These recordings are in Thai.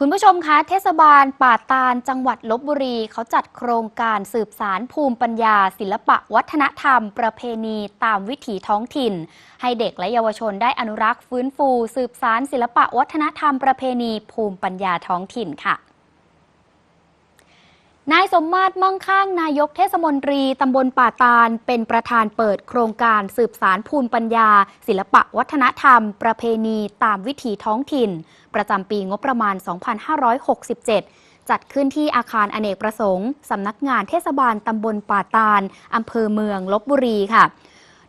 คุณผู้ชมคะเทศบาลป่าตาลจังหวัดลบบุรี เขาจัดโครงการสืบสารภูมิปัญญา ศิลปะวัฒนธรรม ประเพณีตามวิถีท้องถิ่น ให้เด็กและเยาวชนได้อนุรักษ์ฟื้นฟู สืบสารศิลปะวัฒนธรรมประเพณีภูมิปัญญาท้องถิ่นค่ะ นายสมมาตรมั่งข้างนายกเทศมนตรี ตำบลป่าตาล เป็นประธานเปิดโครงการสืบสารภูมิปัญญา ศิลปะวัฒนธรรม ประเพณีตามวิถีท้องถิ่น ประจำปีงบประมาณ 2567 จัดขึ้นที่อาคารอเนกประสงค์ สำนักงานเทศบาลตำบลป่าตาล อำเภอเมืองลบบุรีค่ะ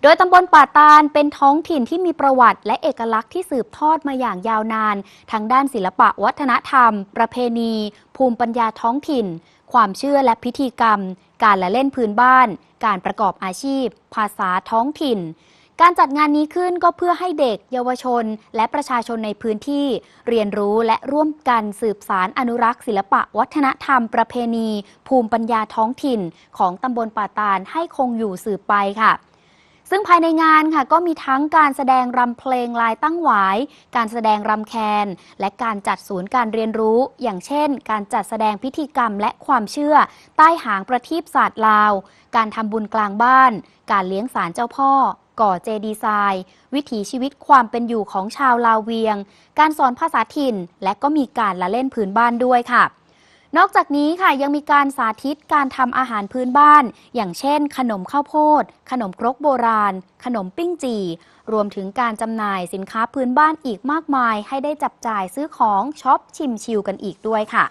โดยตำบลป่าตาลเป็นท้องถิ่นที่มีประวัติและเอกลักษณ์ที่สืบทอดมาอย่างยาวนาน ทั้งด้านศิลปะวัฒนธรรม ประเพณี ภูมิปัญญาท้องถิ่น ความเชื่อและพิธีกรรม การละเล่นพื้นบ้าน การประกอบอาชีพ ภาษาท้องถิ่น การจัดงานนี้ขึ้นก็เพื่อให้เด็ก เยาวชน และประชาชนในพื้นที่ เรียนรู้และร่วมกันสืบสารอนุรักษ์ ศิลปะวัฒนธรรม ประเพณี ภูมิปัญญาท้องถิ่น ของตำบลป่าตาลให้คงอยู่สืบไปค่ะ ซึ่งภายในงานค่ะก็มีทั้งการแสดงรำเพลงลายตั้งหวาย การแสดงรำแคน และการจัดศูนย์การเรียนรู้ อย่างเช่น การจัดแสดงพิธีกรรมและความเชื่อ ใต้หางประทีปศาสตร์ลาว การทำบุญกลางบ้าน การเลี้ยงสารเจ้าพ่อ ก่อเจดีย์ทรายวิถีชีวิตความเป็นอยู่ของชาวลาวเวียง การสอนภาษาถิ่น และก็มีการละเล่นพื้นบ้านด้วยค่ะ นอกจากนี้ค่ะยังมีการสาธิตการทำอาหารพื้นบ้าน อย่างเช่น ขนมข้าวโพด ขนมครกโบราณ ขนมปิ้งจี่ รวมถึงการจำหน่ายสินค้าพื้นบ้านอีกมากมาย ให้ได้จับจ่ายซื้อของช็อปชิมชิลกันอีกด้วยค่ะ